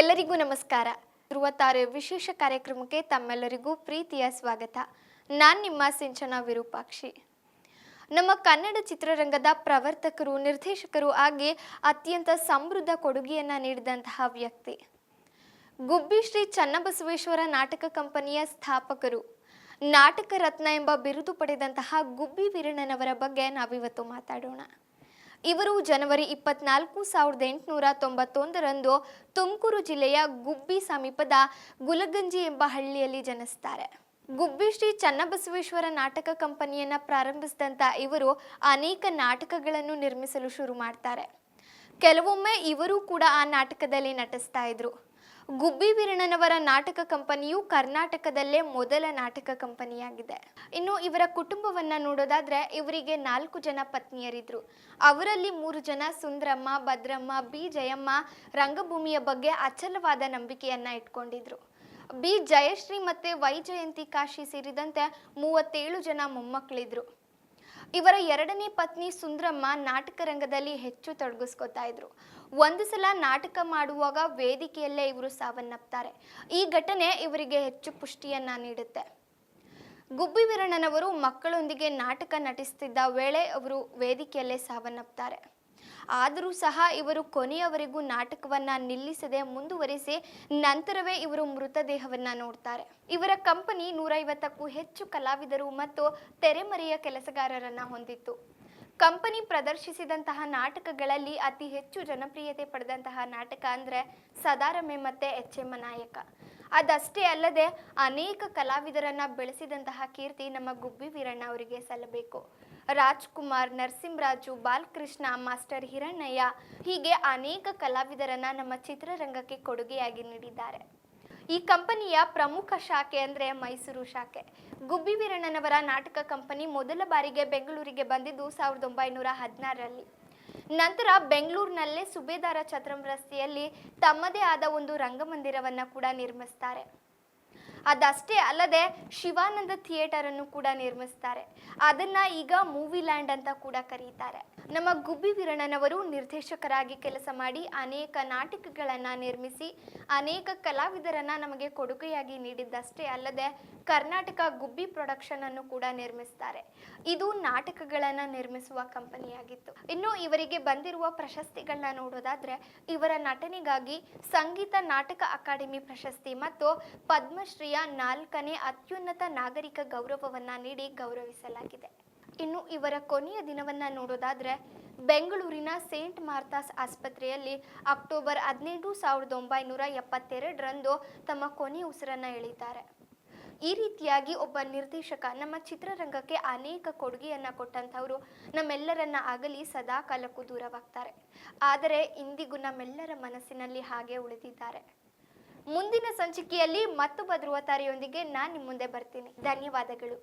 ಎಲ್ಲರಿಗೂ ನಮಸ್ಕಾರ. ಧ್ರುವತಾರೆ ವಿಶೇಷ ಕಾರ್ಯಕ್ರಮಕ್ಕೆ ತಮ್ಮೆಲ್ಲರಿಗೂ ಪ್ರೀತಿಯ ಸ್ವಾಗತ. ನಾನು ನಿಮ್ಮ ಸಿಂಚನ ವಿರೂಪಾಕ್ಷಿ. ನಮ್ಮ ಕನ್ನಡ ಚಿತ್ರರಂಗದ ಪ್ರವರ್ತಕರು, ನಿರ್ದೇಶಕರು ಆಗಿ ಅತ್ಯಂತ ಸಮೃದ್ಧ ಕೊಡುಗೆಯನ್ನು ನೀಡಿದಂತಹ ವ್ಯಕ್ತಿ. ಗುಬ್ಬಿ ಶ್ರೀ ಚನ್ನಬಸವೇಶ್ವರ ನಾಟಕ ಕಂಪನಿಯ ಸ್ಥಾಪಕರು. ನಾಟಕ ರತ್ನ ಎಂಬ ಬಿರುದು ಪಡೆದಂತಹ ಗುಬ್ಬಿ ವೀರಣ್ಣನವರ ಬಗ್ಗೆ ನಾವಿವತ್ತು ಮಾತಾಡೋಣ. ಇವರು ಜನವರಿ ಇಪ್ಪತ್ನಾಲ್ಕು ಸಾವಿರದ ಎಂಟುನೂರ ತೊಂಬತ್ತೊಂದರಂದು ತುಮಕೂರು ಜಿಲ್ಲೆಯ ಗುಬ್ಬಿ ಸಮೀಪದ ಗುಲಗಂಜಿ ಎಂಬ ಹಳ್ಳಿಯಲ್ಲಿ ಜನಿಸ್ತಾರೆ. ಗುಬ್ಬಿ ಶ್ರೀ ಚನ್ನಬಸವೇಶ್ವರ ನಾಟಕ ಕಂಪನಿಯನ್ನು ಪ್ರಾರಂಭಿಸಿದಂಥ ಇವರು ಅನೇಕ ನಾಟಕಗಳನ್ನು ನಿರ್ಮಿಸಲು ಶುರು ಮಾಡ್ತಾರೆ. ಕೆಲವೊಮ್ಮೆ ಇವರು ಕೂಡ ಆ ನಾಟಕದಲ್ಲಿ ನಟಿಸ್ತಾ ಇದ್ರು. ಗುಬ್ಬಿ ವೀರಣ್ಣನವರ ನಾಟಕ ಕಂಪನಿಯು ಕರ್ನಾಟಕದಲ್ಲೇ ಮೊದಲ ನಾಟಕ ಕಂಪನಿಯಾಗಿದೆ. ಇನ್ನು ಇವರ ಕುಟುಂಬವನ್ನ ನೋಡೋದಾದ್ರೆ ಇವರಿಗೆ ನಾಲ್ಕು ಜನ ಪತ್ನಿಯರಿದ್ರು. ಅವರಲ್ಲಿ ಮೂರು ಜನ ಸುಂದರಮ್ಮ, ಭದ್ರಮ್ಮ, ಬಿ ಜಯಮ್ಮ ರಂಗಭೂಮಿಯ ಬಗ್ಗೆ ಅಚಲವಾದ ನಂಬಿಕೆಯನ್ನ ಇಟ್ಕೊಂಡಿದ್ರು. ಬಿ ಜಯಶ್ರೀ ಮತ್ತೆ ವೈ ಜಯಂತಿ ಕಾಶಿ ಸೇರಿದಂತೆ ಮೂವತ್ತೇಳು ಜನ ಮೊಮ್ಮಕ್ಕಳಿದ್ರು. ಇವರ ಎರಡನೇ ಪತ್ನಿ ಸುಂದ್ರಮ್ಮ ನಾಟಕ ರಂಗದಲ್ಲಿ ಹೆಚ್ಚು ತೊಡಗಿಸ್ಕೊತಾ ಇದ್ರು. ಒಂದು ಸಲ ನಾಟಕ ಮಾಡುವಾಗ ವೇದಿಕೆಯಲ್ಲೇ ಇವರು ಸಾವನ್ನಪ್ತಾರೆ. ಈ ಘಟನೆ ಇವರಿಗೆ ಹೆಚ್ಚು ಪುಷ್ಟಿಯನ್ನ ನೀಡುತ್ತೆ. ಗುಬ್ಬಿ ವೀರಣ್ಣನವರು ಮಕ್ಕಳೊಂದಿಗೆ ನಾಟಕ ನಟಿಸುತ್ತಿದ್ದ ವೇಳೆ ಅವರು ವೇದಿಕೆಯಲ್ಲೇ ಸಾವನ್ನಪ್ತಾರೆ. ಆದರೂ ಸಹ ಇವರು ಕೊನೆಯವರೆಗೂ ನಾಟಕವನ್ನ ನಿಲ್ಲಿಸದೆ ಮುಂದುವರಿಸಿ ನಂತರವೇ ಇವರು ಮೃತದೇಹವನ್ನ ನೋಡ್ತಾರೆ. ಇವರ ಕಂಪನಿ ನೂರೈವತ್ತಕ್ಕೂ ಹೆಚ್ಚು ಕಲಾವಿದರು ಮತ್ತು ತೆರೆಮರೆಯ ಕೆಲಸಗಾರರನ್ನ ಹೊಂದಿತ್ತು. ಕಂಪನಿ ಪ್ರದರ್ಶಿಸಿದಂತಹ ನಾಟಕಗಳಲ್ಲಿ ಅತಿ ಹೆಚ್ಚು ಜನಪ್ರಿಯತೆ ಪಡೆದಂತಹ ನಾಟಕ ಅಂದ್ರೆ ಸದಾರಮೆ ಮತ್ತೆ ಎಚ್ ಎಂ ನಾಯಕ. ಅದಷ್ಟೇ ಅಲ್ಲದೆ ಅನೇಕ ಕಲಾವಿದರನ್ನ ಬೆಳೆಸಿದಂತಹ ಕೀರ್ತಿ ನಮ್ಮ ಗುಬ್ಬಿ ವೀರಣ್ಣ ಅವರಿಗೆ ಸಲ್ಲಬೇಕು. ರಾಜ್ಕುಮಾರ್, ನರಸಿಂಹರಾಜು, ಬಾಲಕೃಷ್ಣ, ಮಾಸ್ಟರ್ ಹಿರಣ್ಣಯ್ಯ ಹೀಗೆ ಅನೇಕ ಕಲಾವಿದರನ್ನ ನಮ್ಮ ಚಿತ್ರರಂಗಕ್ಕೆ ಕೊಡುಗೆಯಾಗಿ ನೀಡಿದ್ದಾರೆ. ಈ ಕಂಪನಿಯ ಪ್ರಮುಖ ಶಾಖೆ ಅಂದ್ರೆ ಮೈಸೂರು ಶಾಖೆ. ಗುಬ್ಬಿ ವೀರಣ್ಣನವರ ನಾಟಕ ಕಂಪನಿ ಮೊದಲ ಬಾರಿಗೆ ಬೆಂಗಳೂರಿಗೆ ಬಂದಿದ್ದು ಸಾವಿರದ ಒಂಬೈನೂರ ಹದಿನಾರರಲ್ಲಿ. ನಂತರ ಬೆಂಗಳೂರಿನಲ್ಲೇ ಸುಬೇದಾರ ಛತ್ರಂ ರಸ್ತೆಯಲ್ಲಿ ತಮ್ಮದೇ ಆದ ಒಂದು ರಂಗಮಂದಿರವನ್ನು ಕೂಡ ನಿರ್ಮಿಸ್ತಾರೆ. ಅದಷ್ಟೇ ಅಲ್ಲದೆ ಶಿವಾನಂದ ಥಿಯೇಟರ್ ಅನ್ನು ಕೂಡ ನಿರ್ಮಿಸ್ತಾರೆ. ಅದನ್ನ ಈಗ ಮೂವಿ ಲ್ಯಾಂಡ್ ಅಂತ ಕೂಡ ಕರೀತಾರೆ. ನಮ್ಮ ಗುಬ್ಬಿ ವೀರಣ್ಣನವರು ನಿರ್ದೇಶಕರಾಗಿ ಕೆಲಸ ಮಾಡಿ ಅನೇಕ ನಾಟಕಗಳನ್ನು ನಿರ್ಮಿಸಿ ಅನೇಕ ಕಲಾವಿದರನ್ನ ನಮಗೆ ಕೊಡುಗೆಯಾಗಿ ನೀಡಿದ್ದಷ್ಟೇ ಅಲ್ಲದೆ ಕರ್ನಾಟಕ ಗುಬ್ಬಿ ಪ್ರೊಡಕ್ಷನ್ ಅನ್ನು ಕೂಡ ನಿರ್ಮಿಸ್ತಾರೆ. ಇದು ನಾಟಕಗಳನ್ನ ನಿರ್ಮಿಸುವ ಕಂಪನಿಯಾಗಿತ್ತು. ಇನ್ನು ಇವರಿಗೆ ಬಂದಿರುವ ಪ್ರಶಸ್ತಿಗಳನ್ನ ನೋಡೋದಾದ್ರೆ ಇವರ ನಟನೆಗಾಗಿ ಸಂಗೀತ ನಾಟಕ ಅಕಾಡೆಮಿ ಪ್ರಶಸ್ತಿ ಮತ್ತು ಪದ್ಮಶ್ರೀಯ ನಾಲ್ಕನೇ ಅತ್ಯುನ್ನತ ನಾಗರಿಕ ಗೌರವವನ್ನ ನೀಡಿ ಗೌರವಿಸಲಾಗಿದೆ. ಇನ್ನು ಇವರ ಕೊನೆಯ ದಿನವನ್ನ ನೋಡೋದಾದ್ರೆ, ಬೆಂಗಳೂರಿನ ಸೇಂಟ್ ಮಾರ್ಥಾಸ್ ಆಸ್ಪತ್ರೆಯಲ್ಲಿ ಅಕ್ಟೋಬರ್ ಹದಿನೆಂಟು ಸಾವಿರದ ಒಂಬೈನೂರ ಎಪ್ಪತ್ತೆರಡರಂದು ತಮ್ಮ ಕೊನೆಯ ಉಸಿರನ್ನ ಎಳಿದ್ದಾರೆ ಈ ರೀತಿಯಾಗಿ ಒಬ್ಬ ನಿರ್ದೇಶಕ ನಮ್ಮ ಚಿತ್ರರಂಗಕ್ಕೆ ಅನೇಕ ಕೊಡುಗೆಯನ್ನ ಕೊಟ್ಟಂಥವರು ನಮ್ಮೆಲ್ಲರನ್ನ ಆಗಲಿ ಸದಾ ಕಾಲಕ್ಕೂ ದೂರವಾಗ್ತಾರೆ. ಆದರೆ ಇಂದಿಗೂ ನಮ್ಮೆಲ್ಲರ ಮನಸ್ಸಿನಲ್ಲಿ ಹಾಗೆ ಉಳಿದಿದ್ದಾರೆ. ಮುಂದಿನ ಸಂಚಿಕೆಯಲ್ಲಿ ಮತ್ತೊಬ್ಬ ಧ್ರುವತಾರೆಯೊಂದಿಗೆ ನಾನು ನಿಮ್ಮ ಮುಂದೆ ಬರ್ತೀನಿ. ಧನ್ಯವಾದಗಳು.